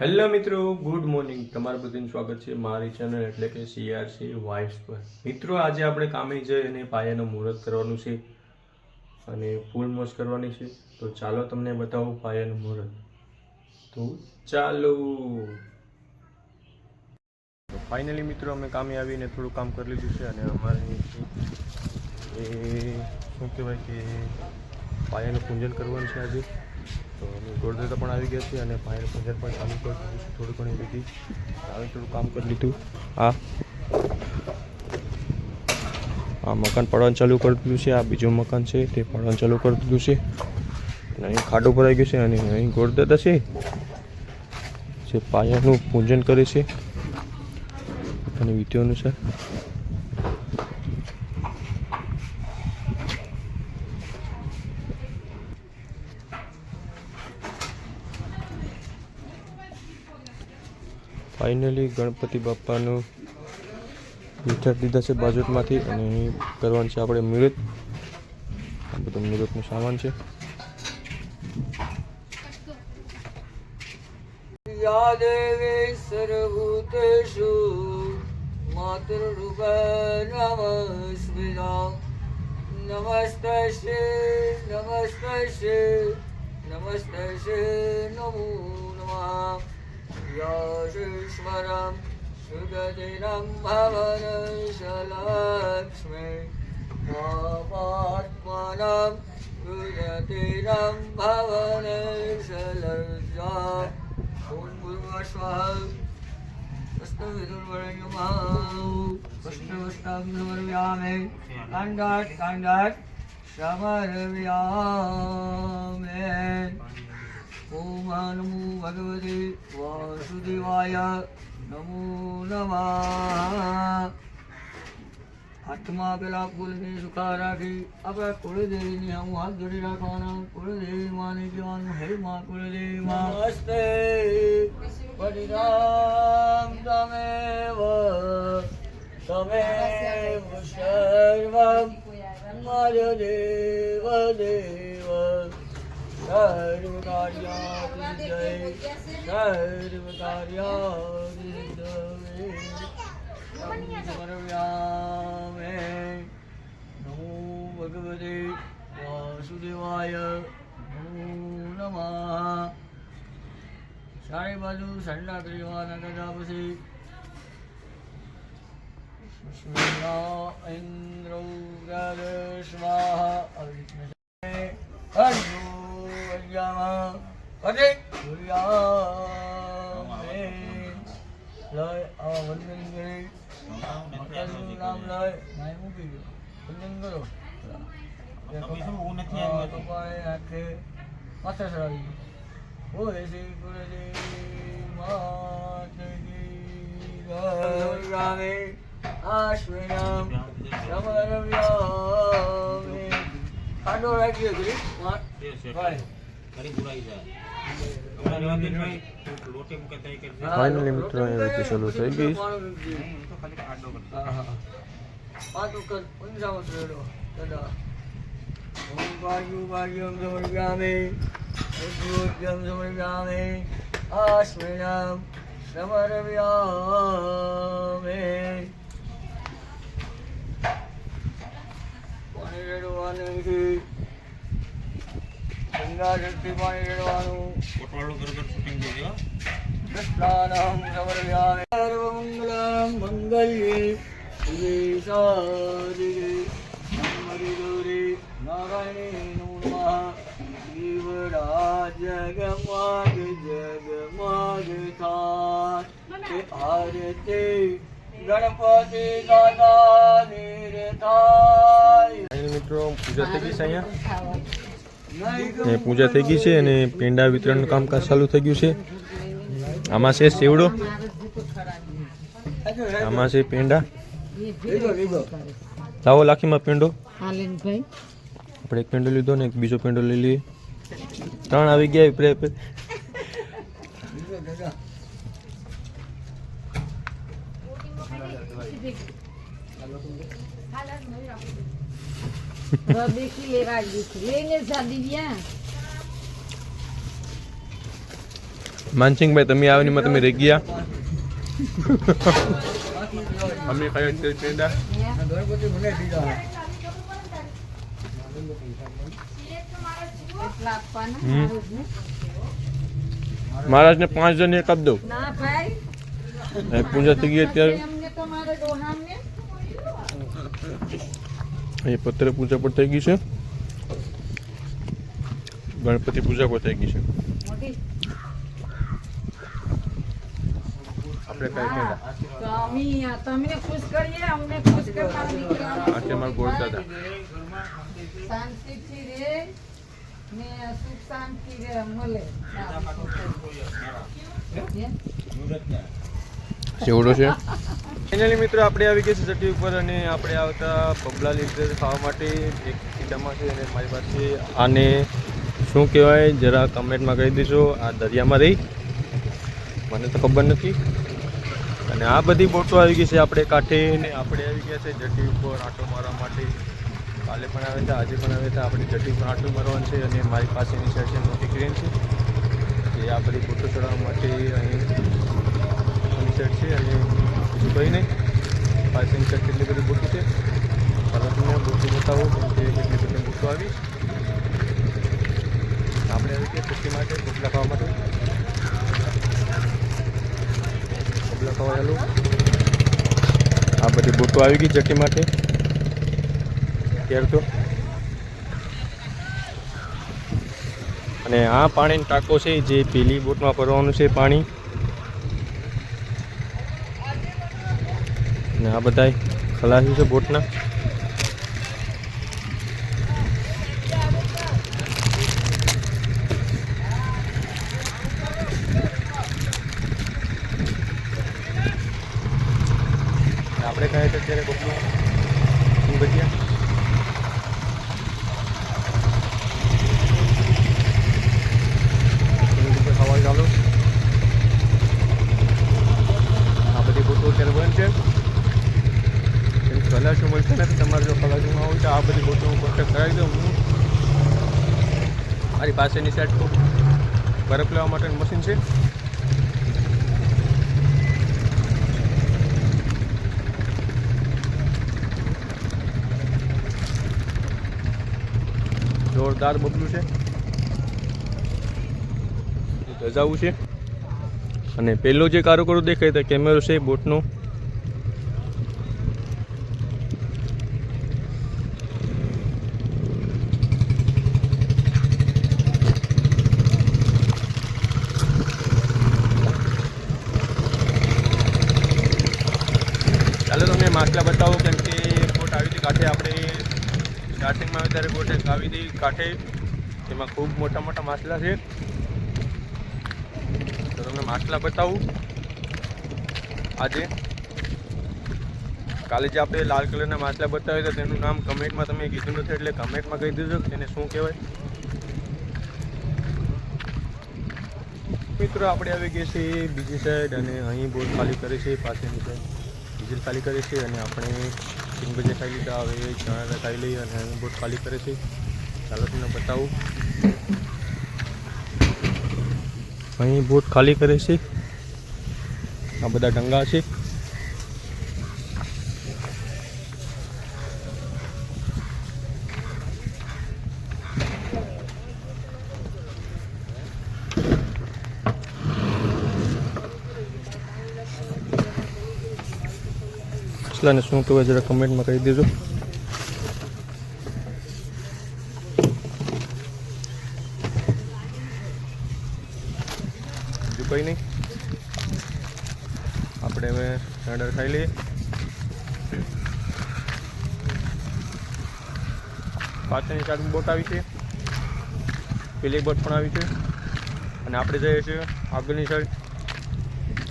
Hello મિત્રો good morning તમારું બધું સ્વાગત છે મારી ચેનલ એટલે કે સીઆરસી વાઇસ પર. મિત્રો, આજે આપણે કામે જઈ અને પાયાનું મુહૂર્ત કરવાનું છે અને ફૂલ મોજ કરવાની છે. તો ચાલો તમને બતાવું પાયાનું મુહૂર્ત. તો ચાલો. ફાઇનલી મિત્રો, અમે કામે આવીને થોડું કામ કરી લીધું છે અને અમારે એ શું કહેવાય કે પાયાનું પૂજન કરવાનું છે આજે. તો અમે ગોળદેવતા પણ આવી ગયા છે અને પાયાનું પૂજન પણ ચાલુ કરી દીધું થોડી ઘણી બધી. આવે થોડું કામ કરી લીધું. આ આ મકાન પડવાનું ચાલુ કરી દીધું છે, આ બીજું મકાન છે, તે પડવાનું ચાલુ કરી દીધું છે. અને અહીં ખાડો ભરાઈ ગયું છે અને અહીં ગોળદાદા છે, જે પાયાનું પૂજન કરે છે. અને વિધિ અનુસાર ફાઇનલી ગણપતિ બાપાનું વિચાર દીધા છે બાજુટમાંથી અને કરવાનું છે આપણે મુહૂર્ત આ બધો મુહૂર્તનો સામાન છે. યા દેવી સર્વભૂતેષુ માતૃરૂપ નમસ્મિના નમસ્તે શ્રી નમસ્તે શ્રી નમસ્તે શ્રી નમો નમઃ. yarışmaram Sübedilam havanı şalatme Kabartmanam Sübedilam havanı şalatme Kulbulmaşmahım விஷ்ணுவிஷ்ணாமே கண்டாட் கண்டாட் சமரவியாமே ઓમ નમો ભગવતે વાસુદેવાય નમો નમઃ હાથમાં પેલા ફૂલની સુખા રાખી આપણે કુળદેવીની હું હાથ જોડી રાખવાના કુળદેવી માને જવાનું હે માં કુળદેવી માં હસ્તે પરિણામ તમે તમે સર્વ મારો દેવ દેવ સર્વ કાર્યાતિ જય સર્વ કાર્યાતિ જય સમર્વ્યામે નમો ભગવતે વાસુદેવાય નમો સ્વાહા આવી રીતના અય્યામા લય આવા વંદન કરી માતાજીનું નામ લય નાય મૂકી દો વંદન કરો હા, તો પાણી નાખે માથે ચડાવી. બોલે શ્રી ગુરુદેવ માતજી રામે આશ્વિનામ સમરવ્યામે ખાંડો રાખી દો Finally મિત્રો એ રીતે ચાલુ થઈ ગઈ. હા, હા. પાંચ વખત પંચાવન રેડો દાદા ઓમ ભાગ્યુ ભાગ્યમ સમર્પ્યામે ઉદ્યોગ્યમ સમર્પ્યામે આશ્વિનામ સમર્પ્યામે પાણી રેડવાનું છે ગંગા શક્તિ પાણી રેડવાનું કૃષ્ણાનામ સમર્પ્યામે સર્વમંગલમ મંગલ્યે શિવે સારિગે નમઃ ગૌરી નારાયણે નમઃ શિવરાજ જગમગ જગમગ થાય તે આરતી ગણપતિ દાદા નીર થાય ફાઇનલી મિત્રો પૂજા થઈ ગઈ છે અહીંયા નહીં એ પૂજા થઈ ગઈ છે અને પેંડા વિતરણનું કામકાજ ચાલુ થઈ ગયું છે. આમાં છે સેવડો આમાં છે પેંડા. લાવો લાખીમાં પેંડો. આપણે એક પેંડો લીધો ને એક બીજો પેંડો લઈ લઈએ. ત્રણ આવી ગયા છે લઈને જા તમે આવીને તમે રહી ગયા અમે કઈ તેલ પેંડા. મહારાજને. મહારાજને પાંચ જણ એક આપી દઉં ના ભાઈ એ પૂજા થઈ ગઈ અત્યારે એ પત્ર પૂજા પણ થઈ ગઈ છે. ગણપતિ પૂજા પણ થઈ ગઈ છે. આપણે તો અમે તમને ખુશ કરીએ અમને ખુશ કરવાની ગોળ દાદા. શાંતિથી રે ને સુખ શાંતિ રે મળે? સેવડો છે. ફાઇનલી મિત્રો, આપણે આવી ગયા છે ચટી ઉપર અને આપણે આવતા બબલા લીટર ખાવા માટે. એક કીડામાં છે અને મારી પાસે આને શું કહેવાય, જરા કમેન્ટમાં કહી દેજો. આ દરિયામાં રહી. મને તો ખબર નથી. અને આ બધી બોટો આવી ગઈ છે આપણે કાંઠે ને આપણે આવી ગયા છે જટી ઉપર આંટો મારવા માટે. કાલે પણ આવે છે આજે પણ આવે છે આપણે જટી ઉપર આંટો મારવાનું છે અને મારી પાસેની સાઈડ છે મોટી ક્રેન છે. એ આ બધી બોટો ચડાવવા માટે અહીં સનસેટ છે અને બીજું કંઈ નહીં. આ સનસેટ કેટલી બધી બોટો છે. ચાલો તમને બોટો બતાવો કે કેટલી બધી બૂટો આવી. આપણે આવી ગયા ખુશી માટે બોટલા ખાવા માટે. બોટલા ખાવા ચાલુ. આ બધી બોટો આવી ગઈ ચટણી માટે. ત્યાર તો અને આ પાણીનો ટાંકો છે જે પેલી બોટમાં ભરવાનું છે પાણી. ને આ બધા ખલાસી છે બોટના આપણે કહે છે અત્યારે કોકનું શું ભજીયા એની ઉપર ખાવા ચાલો આ બધી બોટો અત્યારે બંધ છે એની ખલાસું મળશે નથી તમારે જો ખલાસુમાં હોય તો આ બધી બોટો હું કોન્ટેક્ટ કરાવી દઉં હું મારી પાસેની સાઈડ તો બરફ લેવા માટેનું મશીન છે. જોરદાર બબલું છે. ધજાવું છે. અને પહેલો જે કારોકરો દેખાય તો કેમેરો છે બોટનો ચાલો તમને માછલા બતાવો કેમ કે બોટ આવી હતી કાંઠે આપણે સ્ટાર્ટિંગમાં આવે ત્યારે બોટ એક આવી કાંઠે. એમાં ખૂબ મોટા મોટા માછલા છે. તો તમને માછલા બતાવું. આજે કાલે જે આપણે લાલ કલરના માછલા બતાવ્યા હતા, તેનું નામ કમેન્ટમાં તમે કીધું નથી, એટલે કમેન્ટમાં કહી દીધું તેને શું કહેવાય. મિત્રો, આપણે આવી ગયા છીએ બીજી સાઈડ અને અહીં બોટ ખાલી કરી છે પાસેની સાઈડ ડીઝલ ખાલી કરી છે અને આપણે તીન બજે ખાઈ લીધા, હવે ચણા ખાઈ લઈએ અને હું બોટ ખાલી કરે છે. ચાલો તમને બતાવું. અહીં બોટ ખાલી કરે છે. આ બધા ડંગા છે. માછલાને શું કહેવાય જરા કમેન્ટમાં કહી દેજો. બીજું કંઈ નહીં. આપણે હવે ઓર્ડર ખાઈ લઈએ. પાછળની ચાર બોટ આવી છે. પેલી બોટ પણ આવી છે. અને આપણે જઈએ છીએ આગળની સાઈડ.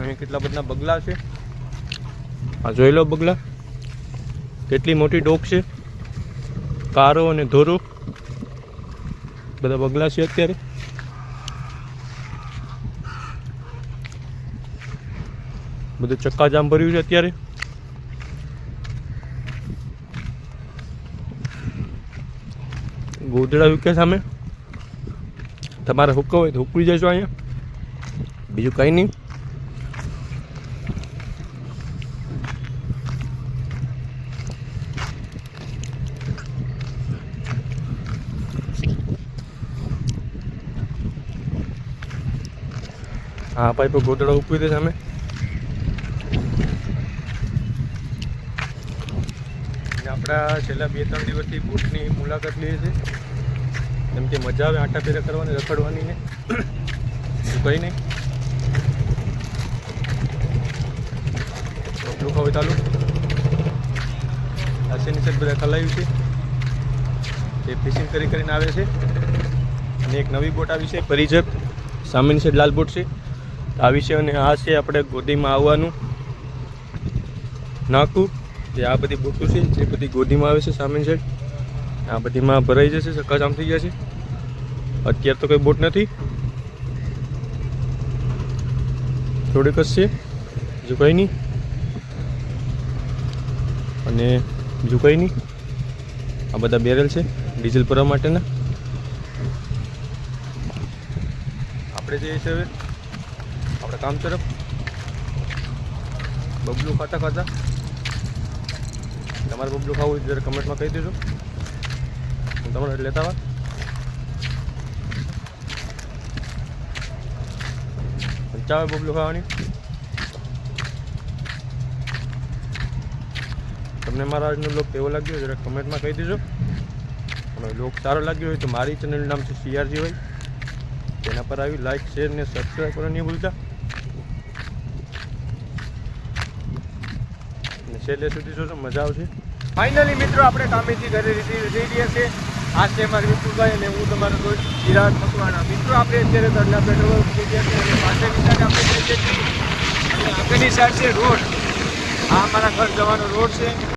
અહીં કેટલા બધા બગલા છે. આ જોઈ લો બગલા. કેટલી મોટી ડોક છે. કારો અને ધોરો. બધા બગલા છે અત્યારે. બધું ચક્કાજામ ભર્યું છે અત્યારે. ગોદડા વિકે સામે. તમારે હુકવો હોય તો હુકવી જશો અહીંયા. બીજું કંઈ નહીં. હા પાઇપ ગોદડા ઉપવી દે સામે આપણા છેલ્લા બે ત્રણ દિવસથી બોટની મુલાકાત લઈએ છીએ. એમ કે મજા આવે આટા પેરા કરવાની, રખડવાની ને. કંઈ નહીં. એટલું હવે ચાલુ આશેની સાઈડ બધા ખલાયું છે. એ ફિશિંગ કરી કરીને આવે છે. અને એક નવી બોટ આવી છે, પરિજક. સામેની સાઈડ લાલ બોટ છે. આવી છે અને આ છે આપણે ગોદીમાં આવવાનું. નાકું, જે આ બધી બોટો છે, જે બધી ગોદીમાં આવે છે સામેની સાઈડ આ બધીમાં ભરાઈ જશે સક્કા થઈ છે. અત્યારે તો કોઈ બોટ નથી. થોડીક જ છે કંઈ નહીં. અને કંઈ નહીં. આ બધા બેરલ છે, ડીઝલ ભરવા માટેના. આપણે જઈએ છીએ હવે. આપણે કામ તરફ બબલું ખાતા ખાતા? તમારે બબલું ખાવું હોય જરા કમેન્ટમાં કહી દેજો. હું તમારે લેતા વાત ચાવે બબલું ખાવાની? તમને મારા આજનો લોક કેવો લાગ્યો જરા કમેન્ટમાં કહી દેજો. અને લોક સારો લાગ્યો હોય તો મારી ચેનલનું નામ છે સીઆરજી હોય. તેના પર આવી લાઇક શેર ને સબસ્ક્રાઈબ કરવા નહીં ભૂલતા. છેલ્લે સુધી જોશો મજા આવશે. ફાઇનલી મિત્રો, આપણે કામેથી ઘરે જઈ જઈ રહ્યા છે. આ છે મારા વિપુલભાઈ અને હું તમારો દોસ્ત વિરાટ મકવાણા મિત્રો, આપણે અત્યારે દરના પેટ્રોલ થઈ ગયા છે અને પાછળની સાઈડ આપણે જઈએ છીએ. અને સાઈડ છે રોડ. આ અમારા ઘર જવાનો રોડ છે.